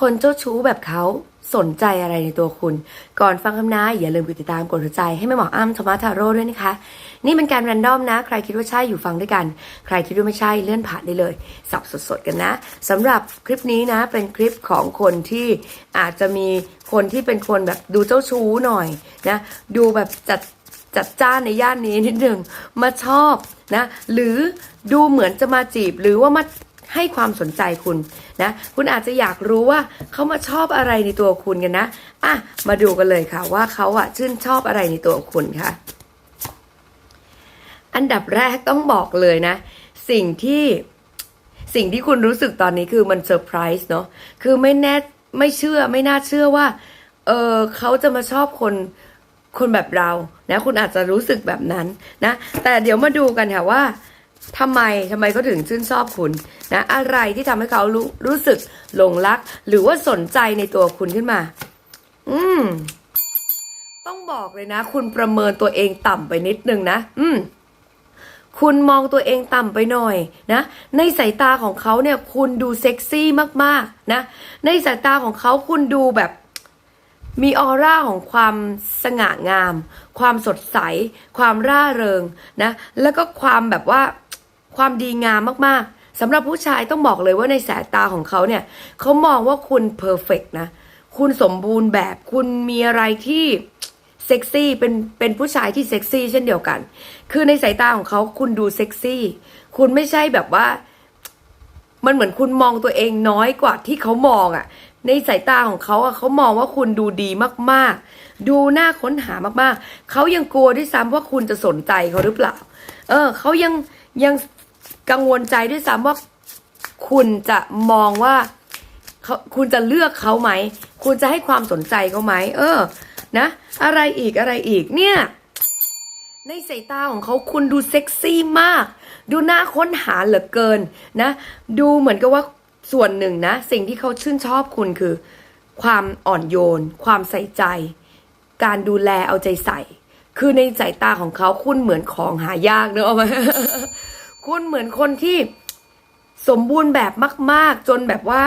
คนเจ้าชู้แบบเขาสนใจอะไรในตัวคุณ ก่อนฟังคำนายอย่าลืมกดติดตามกดหัวใจให้แม่หมออ้ำธรรมทาโร่ด้วยนะคะ นี่เป็นการแรนดอมนะ ใครคิดว่าใช่อยู่ฟังด้วยกัน ใครคิดว่าไม่ใช่เลื่อนผ่านได้เลย สับสดๆกันนะสำหรับคลิปนี้นะเป็นคลิปของคนที่อาจจะมีคนที่เป็นคนแบบดูเจ้าชู้หน่อยนะดูแบบจัดจัดจ้านในย่านนี้นิดหนึ่งมาชอบนะหรือดูเหมือนจะมาจีบหรือว่ามา ให้ความสนใจคุณนะคุณอาจจะอยากรู้ว่าเขามาชอบอะไรในตัวคุณกันนะอะมาดูกันเลยค่ะว่าเขาอะชื่นชอบอะไรในตัวคุณค่ะ อันดับแรกต้องบอกเลยนะ สิ่งที่สิ่งที่คุณรู้สึกตอนนี้คือมันเซอร์ไพรส์เนาะคือไม่แน่ไม่เชื่อไม่น่าเชื่อว่าเออเขาจะมาชอบคนคนแบบเรานะคุณอาจจะรู้สึกแบบนั้นนะ แต่เดี๋ยวมาดูกันค่ะว่า ทำไมทำไมเขาถึงชื่นชอบคุณนะอะไรที่ทำให้เขารู้รู้สึกหลงรัก หรือว่าสนใจในตัวคุณขึ้นมา อืม ต้องบอกเลยนะ คุณประเมินตัวเองต่ำไปนิดนึงนะ อืมคุณมองตัวเองต่ำไปหน่อยนะ ในสายตาของเขาเนี่ย คุณดูเซ็กซี่มากๆนะ ในสายตาของเขาคุณดูแบบ มีออร่าของความสง่างาม ความสดใส ความร่าเริงนะ แล้วก็ความแบบว่า ความดีงามมากๆสำหรับผู้ชายต้องบอกเลยว่าในสายตาของเขาเนี่ยเขามองว่าคุณเพอร์เฟกนะ คุณสมบูรณ์แบบคุณมีอะไรที่เซ็กซี่เป็นเป็นผู้ชายที่เซ็กซี่เช่นเดียวกัน คือในสายตาของเขาคุณดูเซ็กซี่ คุณไม่ใช่แบบว่า มันเหมือนคุณมองตัวเองน้อยกว่าที่เขามองอะ่ะ ในสายตาของเขาอะเขามองว่าคุณดูดีมากๆ ดูน่าค้นหามากๆ เขายังกลัวด้วยซ้ำว่าคุณจะสนใจเขาหรือเปล่า เออเขายังยัง กังวลใจด้วยซ้ำว่าคุณจะมองว่าเขาคุณจะเลือกเขาไหม คุณจะให้ความสนใจเขาไหม เออ นะ อะไรอีกอะไรอีกเนี่ย ในสายตาของเขาคุณดูเซ็กซี่มาก ดูน่าค้นหาเหลือเกินนะ ดูเหมือนกับว่าส่วนหนึ่งนะ สิ่งที่เขาชื่นชอบคุณคือ ความอ่อนโยน ความใส่ใจ การดูแลเอาใจใส่ คือในสายตาของเขาคุณเหมือนของหายากเนอะไหม คุณเหมือนคนที่สมบูรณ์แบบมาก ๆ จนแบบว่า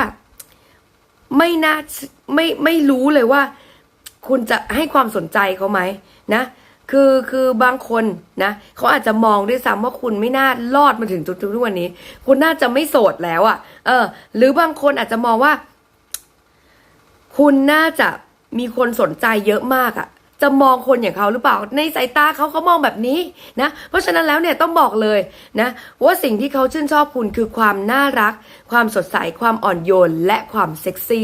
ไม่น่าไม่ไม่รู้เลยว่า คุณจะให้ความสนใจเขาไหมนะคือคือบางคนนะเขาอาจจะมองด้วยซ้ำว่าคุณไม่น่ารอดมาถึงทุกวันนี้ คุณน่าจะไม่โสดแล้วอะ่ะ เออ หรือบางคนอาจจะมองว่า คุณน่าจะมีคนสนใจเยอะมากอะ่ะ จะมองคนอย่างเขาหรือเปล่า ในสายตาเขาเขามองแบบนี้นะ เพราะฉะนั้นแล้วเนี่ยต้องบอกเลยนะว่าสิ่งที่เขาชื่นชอบคุณคือความน่ารัก ความสดใส ความอ่อนโยน และความเซ็กซี่